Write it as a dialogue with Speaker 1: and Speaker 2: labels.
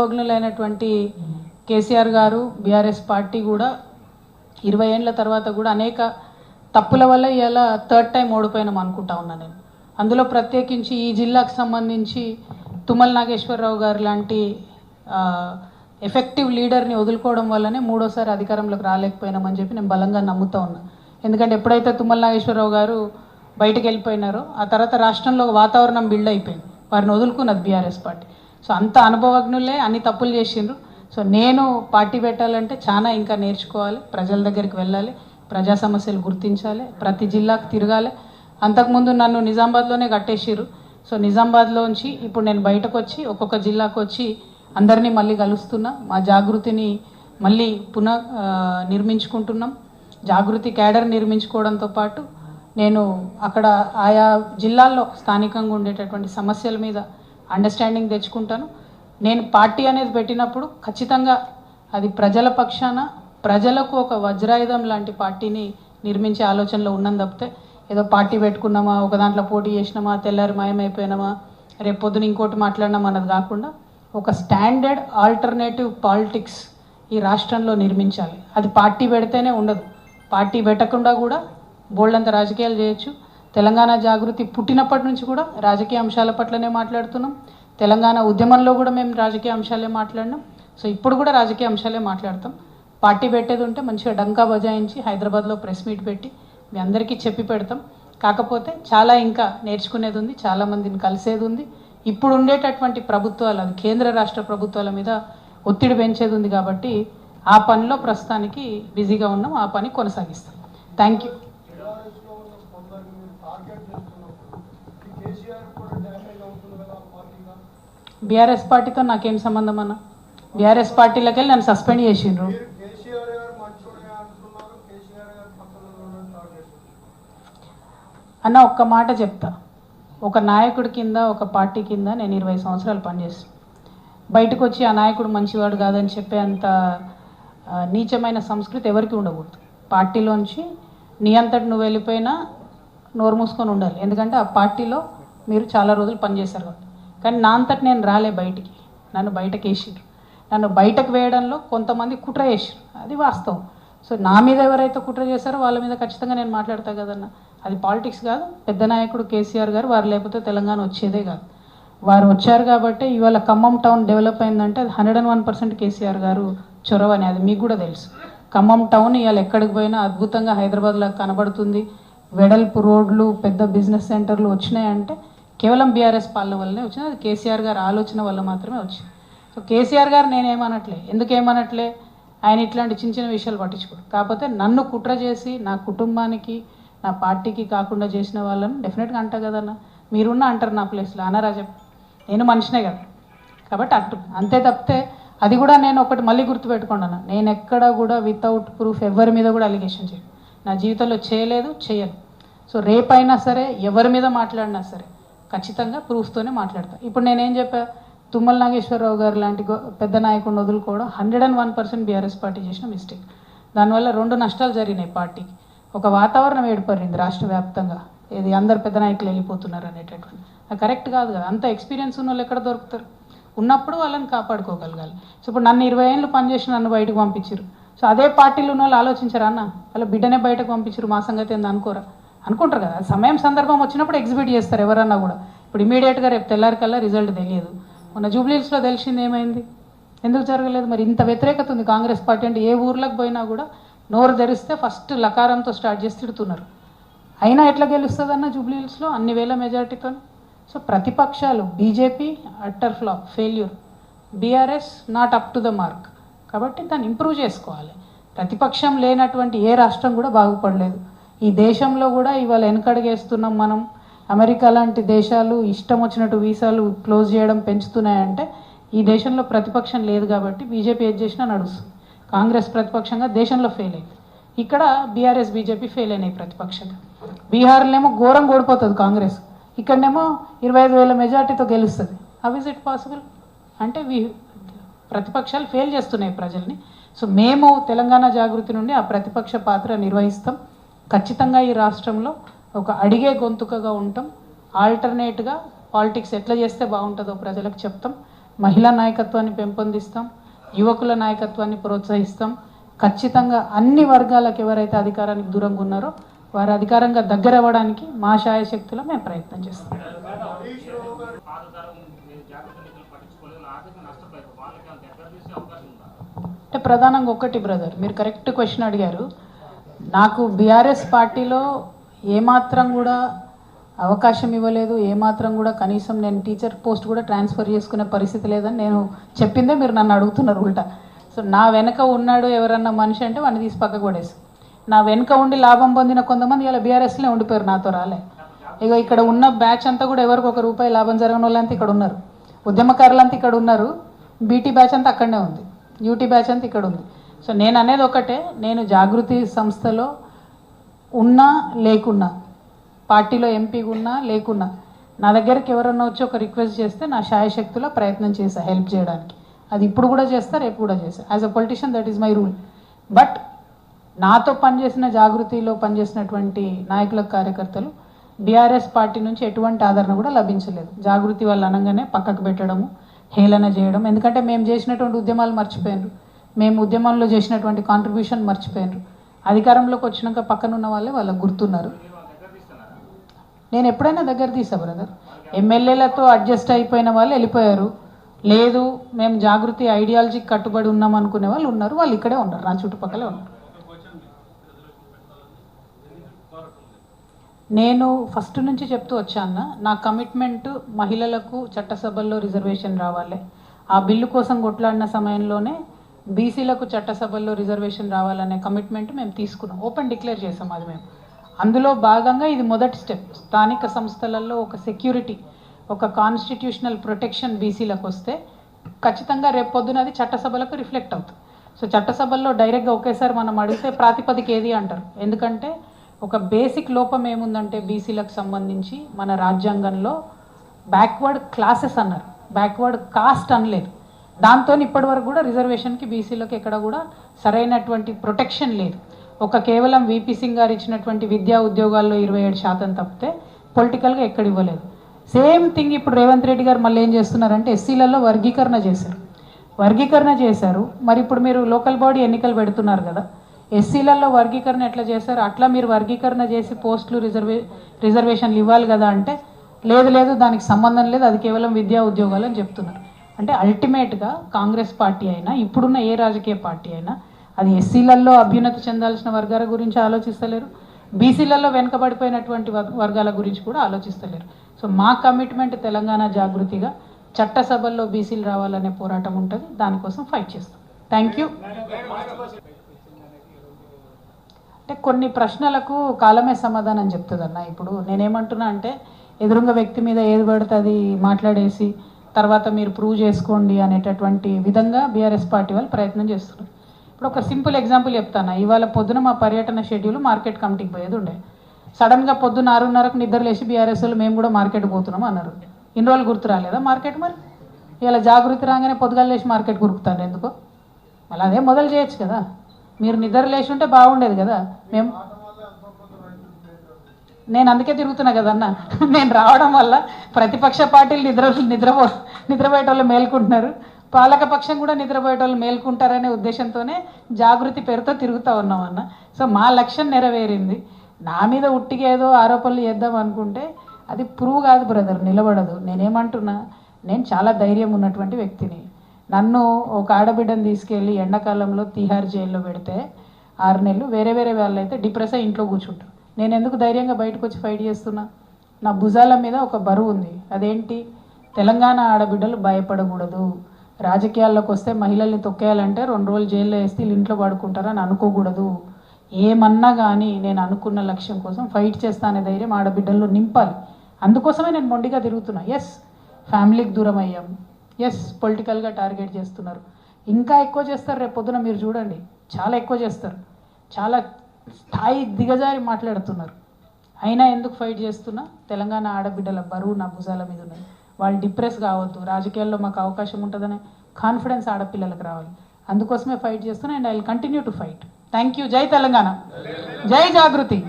Speaker 1: భోగ్నులైనటువంటి కేసీఆర్ గారు BRS party కూడా ఇరవై ఏళ్ళ తర్వాత కూడా అనేక తప్పుల వల్ల ఇలా థర్డ్ టైం ఓడిపోయినాం అనుకుంటా ఉన్నా నేను. అందులో ప్రత్యేకించి ఈ జిల్లాకు సంబంధించి తుమ్మల నాగేశ్వరరావు గారు లాంటి ఎఫెక్టివ్ లీడర్ని వదులుకోవడం వల్లనే మూడోసారి అధికారంలోకి రాలేకపోయినామని చెప్పి నేను బలంగా నమ్ముతా ఉన్నా. ఎందుకంటే ఎప్పుడైతే తుమ్మల నాగేశ్వరరావు గారు బయటకు వెళ్ళిపోయినారో ఆ తర్వాత రాష్ట్రంలో ఒక వాతావరణం బిల్డ్ అయిపోయింది. వారిని వదులుకున్నది బీఆర్ఎస్ పార్టీ. సో అంత అనుభవజ్ఞులే అన్ని తప్పులు చేసిండ్రు. సో నేను పార్టీ పెట్టాలంటే చాలా ఇంకా నేర్చుకోవాలి ప్రజల దగ్గరికి వెళ్ళాలి ప్రజా సమస్యలు గుర్తించాలి ప్రతి జిల్లాకు తిరగాలి. అంతకుముందు నన్ను నిజామాబాద్లోనే కట్టేసిర్రు. సో నిజామాబాద్లోంచి ఇప్పుడు నేను బయటకు వచ్చి ఒక్కొక్క జిల్లాకు వచ్చి అందరినీ మళ్ళీ కలుస్తున్నా. మా జాగృతిని మళ్ళీ పునః నిర్మించుకుంటున్నాం. జాగృతి క్యాడర్ నిర్మించుకోవడంతో పాటు నేను అక్కడ ఆయా జిల్లాల్లో స్థానికంగా ఉండేటటువంటి సమస్యల మీద అండర్స్టాండింగ్ తెచ్చుకుంటాను. నేను పార్టీ అనేది పెట్టినప్పుడు ఖచ్చితంగా అది ప్రజల పక్షాన ప్రజలకు ఒక వజ్రాయుధం లాంటి పార్టీని నిర్మించే ఆలోచనలో ఉన్నాను తప్పితే ఏదో పార్టీ పెట్టుకున్నామా ఒక దాంట్లో పోటీ చేసినామా తెల్లారి మాయమైపోయినామా రేపు పొద్దున ఇంకోటి మాట్లాడినాం అన్నది కాకుండా ఒక స్టాండర్డ్ ఆల్టర్నేటివ్ పాలిటిక్స్ ఈ రాష్ట్రంలో నిర్మించాలి. అది పార్టీ పెడితేనే ఉండదు. పార్టీ పెట్టకుండా కూడా బోల్డంత రాజకీయాలు చేయొచ్చు. తెలంగాణ జాగృతి పుట్టినప్పటి నుంచి కూడా రాజకీయ అంశాల పట్లనే మాట్లాడుతున్నాం. తెలంగాణ ఉద్యమంలో కూడా మేము రాజకీయ అంశాలే మాట్లాడినాం. సో ఇప్పుడు కూడా రాజకీయ అంశాలే మాట్లాడతాం. పార్టీ పెట్టేది ఉంటే మంచిగా డంకా బజాయించి హైదరాబాద్లో ప్రెస్ మీట్ పెట్టి మీ అందరికీ చెప్పి పెడతాం. కాకపోతే చాలా ఇంకా నేర్చుకునేది ఉంది చాలామందిని కలిసేది ఉంది. ఇప్పుడు ఉండేటటువంటి ప్రభుత్వాలు అది కేంద్ర రాష్ట్ర ప్రభుత్వాల మీద ఒత్తిడి పెంచేది ఉంది కాబట్టి ఆ పనిలో ప్రస్తుతానికి బిజీగా ఉన్నాం ఆ పని కొనసాగిస్తాం. థ్యాంక్ యూ
Speaker 2: టీఆర్ఎస్లో ఉన్న కొందరిని మీరు టార్గెట్ చేస్తున్నప్పుడు ఈ కేసీఆర్ కూడా డ్యామేజ్ అవుతుంది కదా పార్టీగా
Speaker 1: బీఆర్ఎస్ పార్టీతో నాకేం సంబంధం అన్న? బీఆర్ఎస్ పార్టీలోకి వెళ్ళి నన్ను సస్పెండ్ చేసిండ్రు. అన్న ఒక్క మాట చెప్తా. ఒక నాయకుడి కింద ఒక పార్టీ కింద నేను ఇరవై సంవత్సరాలు పనిచేస్తాను బయటకు వచ్చి ఆ నాయకుడు మంచివాడు కాదని చెప్పే అంత నీచమైన సంస్కృతి ఎవరికి ఉండకూడదు. పార్టీలోంచి నీ అంతటి నువ్వు వెళ్ళిపోయినా నోరు మూసుకొని ఉండాలి. ఎందుకంటే ఆ పార్టీలో మీరు చాలా రోజులు పనిచేశారు కాబట్టి. కానీ నా అంతటి నేను రాలే బయటికి. నన్ను బయటకు వేసిరు నన్ను బయటకు వేయడంలో కొంతమంది కుట్ర వేసిరు అది వాస్తవం. సో నా మీద ఎవరైతే కుట్ర చేశారో వాళ్ళ మీద ఖచ్చితంగా నేను మాట్లాడతా కదన్న. అది పాలిటిక్స్ కాదు. పెద్ద నాయకుడు కేసీఆర్ గారు వారు లేకపోతే తెలంగాణ వచ్చేదే కాదు. వారు వచ్చారు కాబట్టి ఇవాళ ఖమ్మం టౌన్ డెవలప్ అయిందంటే అది hundred and one percent KCR గారు చొరవ అని. అది మీకు కూడా తెలుసు. ఖమ్మం టౌన్ ఇవాళ ఎక్కడికి పోయినా అద్భుతంగా హైదరాబాద్లో కనబడుతుంది. వెడల్పు రోడ్లు పెద్ద బిజినెస్ సెంటర్లు వచ్చినాయంటే కేవలం బీఆర్ఎస్ పాలన వల్లనే వచ్చింది అది కేసీఆర్ గారు ఆలోచన వల్ల మాత్రమే వచ్చింది. సో కేసీఆర్ గారు నేనేమనట్లే? ఎందుకేమనట్లే ఆయన ఇట్లాంటి చిన్న చిన్న విషయాలు పట్టించుకోడు. కాకపోతే నన్ను కుట్ర చేసి నా కుటుంబానికి నా పార్టీకి కాకుండా చేసిన వాళ్ళని డెఫినెట్గా అంటా కదన్న. మీరున్న అంటారు నా ప్లేస్లో అనరాజ నేను మనిషినే కదా. కాబట్టి అట్టు అంతే తప్పితే అది కూడా నేను ఒకటి మళ్ళీ గుర్తుపెట్టుకున్నాను నేను ఎక్కడ కూడా వితౌట్ ప్రూఫ్ ఎవరి మీద కూడా అలిగేషన్ చేయను. నా జీవితంలో చేయలేదు చేయను. సో రేపైనా సరే ఎవరి మీద మాట్లాడినా సరే ఖచ్చితంగా ప్రూఫ్తోనే మాట్లాడతా. ఇప్పుడు నేనేం చెప్పా? తుమ్మల నాగేశ్వరరావు గారు లాంటి పెద్ద నాయకుడిని వదులుకోవడం hundred and one percent BRS party చేసిన మిస్టేక్ దానివల్ల రెండు నష్టాలు జరిగినాయి పార్టీకి ఒక వాతావరణం ఏర్పడింది రాష్ట్ర వ్యాప్తంగా. ఇది అందరు పెద్ద నాయకులు వెళ్ళిపోతున్నారు అనేటటువంటి. అది కరెక్ట్ కాదు కదా. అంత ఎక్స్పీరియన్స్ ఉన్న వాళ్ళు ఎక్కడ దొరుకుతారు? ఉన్నప్పుడు వాళ్ళని కాపాడుకోగలగాలి. సో ఇప్పుడు నన్ను ఇరవై ఏళ్ళు పనిచేసి నన్ను బయటకు పంపించారు సో అదే పార్టీలో ఉన్న వాళ్ళు ఆలోచించారా అన్న? వాళ్ళ బిడ్డనే బయటకు పంపించారు మా సంగతి ఏంది అనుకోరా? అనుకుంటారు కదా. సమయం సందర్భం వచ్చినప్పుడు ఎగ్జిబిట్ చేస్తారు ఎవరన్నా కూడా. ఇప్పుడు ఇమీడియట్గా రేపు తెల్లారికల్లా రిజల్ట్ తెలియదు. మొన్న జూబ్లీస్లో తెలిసింది ఏమైంది? ఎందుకు జరగలేదు? మరి ఇంత వ్యతిరేకత ఉంది. కాంగ్రెస్ పార్టీ అంటే ఏ ఊర్లకు పోయినా కూడా నోరు ధరిస్తే ఫస్ట్ లకారంతో స్టార్ట్ చేసి తిడుతున్నారు. అయినా ఎట్లా గెలుస్తుందన్న జూబ్లీహిల్స్లో అన్ని వేల మెజార్టీతో సో ప్రతిపక్షాలు BJP utter flop failure BRS not up to the mark కాబట్టి దాన్ని ఇంప్రూవ్ చేసుకోవాలి. ప్రతిపక్షం లేనటువంటి ఏ రాష్ట్రం కూడా బాగుపడలేదు. ఈ దేశంలో కూడా ఇవాళ వెనకడుగేస్తున్నాం మనం. అమెరికా లాంటి దేశాలు ఇష్టం వచ్చినట్టు వీసాలు క్లోజ్ చేయడం పెంచుతున్నాయంటే ఈ దేశంలో ప్రతిపక్షం లేదు కాబట్టి బీజేపీ ఏది చేసినా నడుస్తుంది. కాంగ్రెస్ ప్రతిపక్షంగా దేశంలో ఫెయిల్ అయింది. ఇక్కడ బీఆర్ఎస్ బీజేపీ ఫెయిల్ అయినాయి ప్రతిపక్షంగా. బీహార్లోనేమో ఘోరం ఓడిపోతుంది కాంగ్రెస్. ఇక్కడనేమో ఇరవై ఐదు వేల మెజార్టీతో గెలుస్తుంది. హౌ ఇస్ ఇట్ పాసిబుల్ అంటే వి ప్రతిపక్షాలు ఫెయిల్ చేస్తున్నాయి ప్రజల్ని. సో మేము తెలంగాణ జాగృతి నుండి ఆ ప్రతిపక్ష పాత్ర నిర్వహిస్తాం. ఖచ్చితంగా ఈ రాష్ట్రంలో ఒక అడిగే గొంతుకగా ఉంటాం. ఆల్టర్నేట్గా పాలిటిక్స్ ఎట్లా చేస్తే బాగుంటుందో ప్రజలకు చెప్తాం. మహిళా నాయకత్వాన్ని పెంపొందిస్తాం. యువకుల నాయకత్వాన్ని ప్రోత్సహిస్తాం. ఖచ్చితంగా అన్ని వర్గాలకు ఎవరైతే అధికారానికి దూరంగా ఉన్నారో వారు అధికారంగా దగ్గర అవ్వడానికి మా శాయశక్తిలో మేము ప్రయత్నం చేస్తాం. అంటే ప్రధానంగా ఒక్కటి బ్రదర్ మీరు కరెక్ట్ క్వశ్చన్ అడిగారు. నాకు బీఆర్ఎస్ పార్టీలో ఏమాత్రం కూడా అవకాశం ఇవ్వలేదు ఏమాత్రం కూడా కనీసం నేను టీచర్ పోస్ట్ కూడా ట్రాన్స్ఫర్ చేసుకునే పరిస్థితి లేదని నేను చెప్పిందే మీరు నన్ను అడుగుతున్నారు ఉల్టా. సో నా వెనక ఉన్నాడు ఎవరన్నా మనిషి అంటే వాడిని తీసి పక్కకు పడేసి. నా వెనుక ఉండి లాభం పొందిన కొంతమంది ఇలా బీఆర్ఎస్లో ఉండిపోయారు నాతో రాలే. ఇక ఇక్కడ ఉన్న బ్యాచ్ అంతా కూడా ఎవరికి ఒక రూపాయి లాభం జరగని వాళ్ళంతా ఇక్కడ ఉన్నారు. ఉద్యమకారులంతా ఇక్కడ ఉన్నారు. బీటీ బ్యాచ్ అంతా అక్కడనే ఉంది. యూటీ బ్యాచ్ అంతా ఇక్కడ ఉంది. సో నేను అనేది ఒకటే నేను జాగృతి సంస్థలో ఉన్నా లేకున్నా పార్టీలో ఎంపీగా ఉన్నా లేకున్నా నా దగ్గరికి ఎవరన్నా వచ్చి ఒక రిక్వెస్ట్ చేస్తే నా శాయశక్తిలో ప్రయత్నం చేశా హెల్ప్ చేయడానికి. అది ఇప్పుడు కూడా చేస్తా రేపు కూడా చేస్తా as a politician that is my rule but నాతో పనిచేసిన జాగృతిలో పనిచేసినటువంటి నాయకుల కార్యకర్తలు బీఆర్ఎస్ పార్టీ నుంచి ఎటువంటి ఆదరణ కూడా లభించలేదు. జాగృతి వాళ్ళు అనగానే పక్కకు పెట్టడము హేళన చేయడం ఎందుకంటే మేము చేసినటువంటి ఉద్యమాలు మర్చిపోయినారు. మేము ఉద్యమంలో చేసినటువంటి కాంట్రిబ్యూషన్ మర్చిపోయినారు. అధికారంలోకి వచ్చినాక పక్కన ఉన్న వాళ్ళే వాళ్ళకు గుర్తున్నారు. నేను ఎప్పుడైనా దగ్గర తీసా బ్రదర్ ఎమ్మెల్యేలతో అడ్జస్ట్ అయిపోయిన వాళ్ళు వెళ్ళిపోయారు. లేదు మేము జాగృతి ఐడియాలజీకి కట్టుబడి ఉన్నాం అనుకునే వాళ్ళు ఉన్నారు. వాళ్ళు ఇక్కడే ఉన్నారు నా చుట్టుపక్కలే ఉన్నారు. నేను ఫస్ట్ నుంచి చెప్తూ వచ్చాను నా కమిట్మెంట్ మహిళలకు చట్టసభల్లో రిజర్వేషన్ రావాలి. ఆ బిల్లు కోసం కొట్లాడిన సమయంలోనే బీసీలకు చట్టసభల్లో రిజర్వేషన్ రావాలనే కమిట్మెంట్ మేము తీసుకున్నాం. ఓపెన్ డిక్లేర్ చేసాం అది మేము. అందులో భాగంగా ఇది మొదటి స్టెప్ స్థానిక సంస్థలలో ఒక సెక్యూరిటీ ఒక కాన్స్టిట్యూషనల్ ప్రొటెక్షన్ బీసీలకు వస్తే ఖచ్చితంగా రేపొద్దున అది చట్టసభలకు రిఫ్లెక్ట్ అవుతుంది. సో చట్టసభల్లో డైరెక్ట్గా ఒకేసారి మనం అడిగితే ప్రాతిపదిక ఏది అంటారు? ఎందుకంటే ఒక బేసిక్ లోపం ఏముందంటే బీసీలకు సంబంధించి మన రాజ్యాంగంలో బ్యాక్వర్డ్ క్లాసెస్ అన్నారు. బ్యాక్వర్డ్ కాస్ట్ అనలేదు. దాంతో ఇప్పటి వరకు కూడా రిజర్వేషన్కి బీసీలకు ఎక్కడ కూడా సరైనటువంటి ప్రొటెక్షన్ లేదు. ఒక కేవలం వీపీ సింగ్ గారు ఇచ్చినటువంటి విద్యా ఉద్యోగాల్లో ఇరవై ఏడు శాతం తప్పితే పొలిటికల్గా ఎక్కడ ఇవ్వలేదు. సేమ్ థింగ్ ఇప్పుడు రేవంత్ రెడ్డి గారు మళ్ళీ ఏం చేస్తున్నారంటే ఎస్సీలలో వర్గీకరణ చేశారు. వర్గీకరణ చేశారు. మరి ఇప్పుడు మీరు లోకల్ బాడీ ఎన్నికలు పెడుతున్నారు కదా ఎస్సీలలో వర్గీకరణ ఎట్లా చేశారు? అట్లా మీరు వర్గీకరణ చేసి పోస్టులు రిజర్వే రిజర్వేషన్లు ఇవ్వాలి కదా అంటే లేదు లేదు దానికి సంబంధం లేదు అది కేవలం విద్యా ఉద్యోగాలు అని చెప్తున్నారు. అంటే అల్టిమేట్గా కాంగ్రెస్ పార్టీ అయినా ఇప్పుడున్న ఏ రాజకీయ పార్టీ అయినా అది ఎస్సీలలో అభ్యున్నతి చెందాల్సిన వర్గాల గురించి ఆలోచిస్తలేరు. బీసీలలో వెనుకబడిపోయినటువంటి వర్గాల గురించి కూడా ఆలోచిస్తలేరు. సో మా కమిట్మెంట్ తెలంగాణ జాగృతిగా చట్టసభల్లో బీసీలు రావాలనే పోరాటం ఉంటుంది. దానికోసం ఫైట్ చేస్తాం. థ్యాంక్ యూ అంటే కొన్ని ప్రశ్నలకు కాలమే సమాధానం చెప్తుంది ఇప్పుడు నేనేమంటున్నా అంటే ఎదురుంగ వ్యక్తి మీద ఏది పడితే అది మాట్లాడేసి తర్వాత మీరు ప్రూవ్ చేసుకోండి అనేటటువంటి విధంగా బీఆర్ఎస్ పార్టీ వాళ్ళు ప్రయత్నం చేస్తున్నారు. ఇప్పుడు ఒక సింపుల్ ఎగ్జాంపుల్ చెప్తాను. ఇవాళ పొద్దున మా పర్యటన షెడ్యూల్ మార్కెట్ కమిటీకి పోయేది ఉండే. సడన్గా పొద్దున్న ఆరున్నరకు నిద్రలేసి బీఆర్ఎస్ వాళ్ళు మేము కూడా మార్కెట్ పోతున్నాం అన్నారు. ఇన్ని రోజులు గుర్తు రాలేదా మార్కెట్ మరి? ఇలా జాగృతి రాగానే పొద్దుగాలు లేచి మార్కెట్ గురుకుతారు ఎందుకో? మళ్ళీ అదే మొదలు చేయొచ్చు కదా. మీరు నిద్ర లేచి ఉంటే బాగుండేది కదా. మేము నేను అందుకే తిరుగుతున్నా కదన్న. నేను రావడం వల్ల ప్రతిపక్ష పార్టీలు నిద్ర నిద్రపో నిద్రపోయేటోళ్ళు మేల్కుంటున్నారు. పాలక పక్షం కూడా నిద్రపోయేటోళ్ళు మేల్కుంటారనే ఉద్దేశంతోనే జాగృతి పేరుతో తిరుగుతూ ఉన్నాం అన్న. సో మా లక్ష్యం నెరవేరింది. నా మీద ఉట్టిగేదో ఆరోపణలు చేద్దాం అనుకుంటే అది ప్రూవ్ కాదు బ్రదర్ నిలబడదు. నేనేమంటున్నా నేను చాలా ధైర్యం ఉన్నటువంటి వ్యక్తిని. నన్ను ఒక ఆడబిడ్డను తీసుకెళ్ళి ఎండాకాలంలో తిహార్ జైల్లో పెడితే ఆరు నెలలు వేరే వేరే వాళ్ళు అయితే డిప్రెస్ అయి ఇంట్లో కూర్చుంటారు. నేను ఎందుకు ధైర్యంగా బయటకు వచ్చి ఫైట్ చేస్తున్నా? నా భుజాల మీద ఒక బరువు ఉంది. అదేంటి? తెలంగాణ ఆడబిడ్డలు భయపడకూడదు. రాజకీయాల్లోకి వస్తే మహిళల్ని తొక్కేయాలంటే రెండు రోజులు జైల్లో వేస్తే వీళ్ళు ఇంట్లో పడుకుంటారని అనుకోకూడదు. ఏమన్నా కానీ నేను అనుకున్న లక్ష్యం కోసం ఫైట్ చేస్తానే ధైర్యం ఆడబిడ్డల్లో నింపాలి. అందుకోసమే నేను మొండిగా తిరుగుతున్నా. ఎస్ ఫ్యామిలీకి దూరం అయ్యాం. ఎస్ పొలిటికల్గా టార్గెట్ చేస్తున్నారు. ఇంకా ఎక్కువ చేస్తారు రేపు పొద్దున మీరు చూడండి. చాలా ఎక్కువ చేస్తారు. చాలా స్థాయి దిగజారి మాట్లాడుతున్నారు. అయినా ఎందుకు ఫైట్ చేస్తున్నా? తెలంగాణ ఆడబిడ్డల బరువు నా భుజాల మీద ఉన్నది. వాళ్ళు డిప్రెస్ కావద్దు. రాజకీయాల్లో మాకు అవకాశం ఉంటుందనే కాన్ఫిడెన్స్ ఆడపిల్లలకు రావాలి. అందుకోసమే ఫైట్ చేస్తున్నా and I will continue to fight. Thank you. జై తెలంగాణ. జై జాగృతి.